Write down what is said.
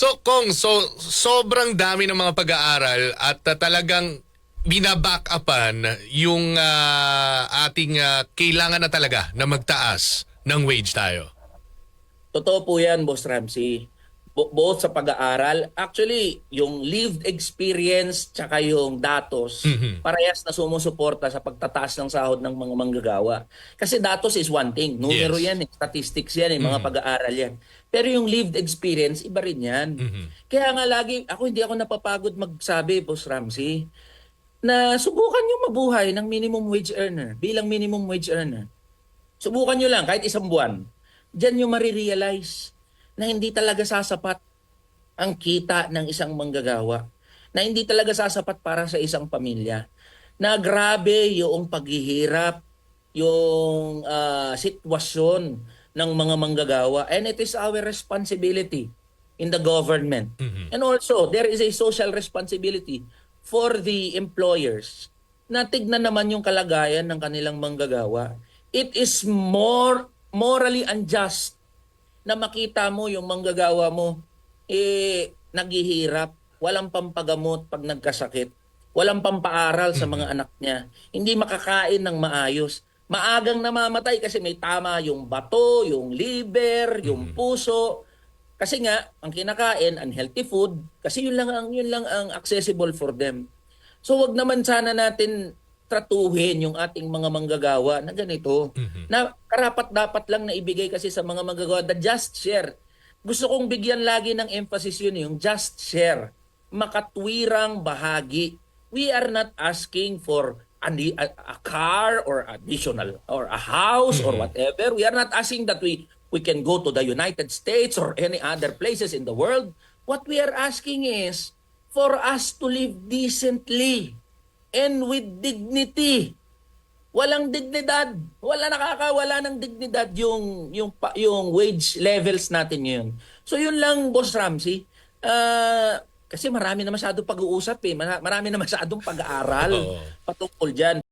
So, Kong, so sobrang dami ng mga pag-aaral at uh, talagang binaback upan yung ah, ating ah, kailangan na talaga na magtaas ng wage tayo. Totoo po yan, Boss Ramsey. Buot sa pag-aaral. Actually, yung lived experience tsaka yung datos, Mhm. parehas na sumusuporta sa pagtataas ng sahod ng mga manggagawa. Kasi datos is one thing. Numero Yes. yan, eh. statistics yan, eh. mga pag-aaral yan. Pero yung lived experience, iba rin yan. Mhm. Kaya nga lagi, ako hindi ako napapagod magsabi, Boss Ramsey, na subukan nyo mabuhay ng minimum wage earner, bilang minimum wage earner. Subukan nyo lang, kahit isang buwan. Diyan nyo marirealize na hindi talaga sasapat ang kita ng isang manggagawa. Na hindi talaga sasapat para sa isang pamilya. Na grabe yung paghihirap, yung ah, sitwasyon ng mga manggagawa. And it is our responsibility in the government. Mhm. And also, there is a social responsibility for the employers na tignan naman yung kalagayan ng kanilang manggagawa. It is more morally unjust na makita mo yung manggagawa mo eh naghihirap, walang pampagamot pag nagkasakit, walang pampaaral sa mga anak niya, hindi makakain ng maayos. Maagang namamatay kasi may tama yung bato, yung liver, yung puso. Kasi nga, ang kinakain, unhealthy food, kasi yun lang ang, yun lang ang accessible for them. So wag naman sana natin tratuhin yung ating mga manggagawa na ganito. Mhm. Na karapat dapat lang na ibigay kasi sa mga manggagawa the just share. Gusto kong bigyan lagi ng emphasis yun yung just share. Makatwirang bahagi. We are not asking for a, a, a car or additional or a house or whatever. We are not asking that we we can go to the United States or any other places in the world. What we are asking is for us to live decently and with dignity. Walang dignidad. Wala nakakawala ng dignidad yung yung yung wage levels natin ngayon. So yun lang Boss Ramsey. Ah, kasi marami na masyadong pag-uusap eh. Mara- Marami na masyadong pag-aaral Oo. patungkol diyan.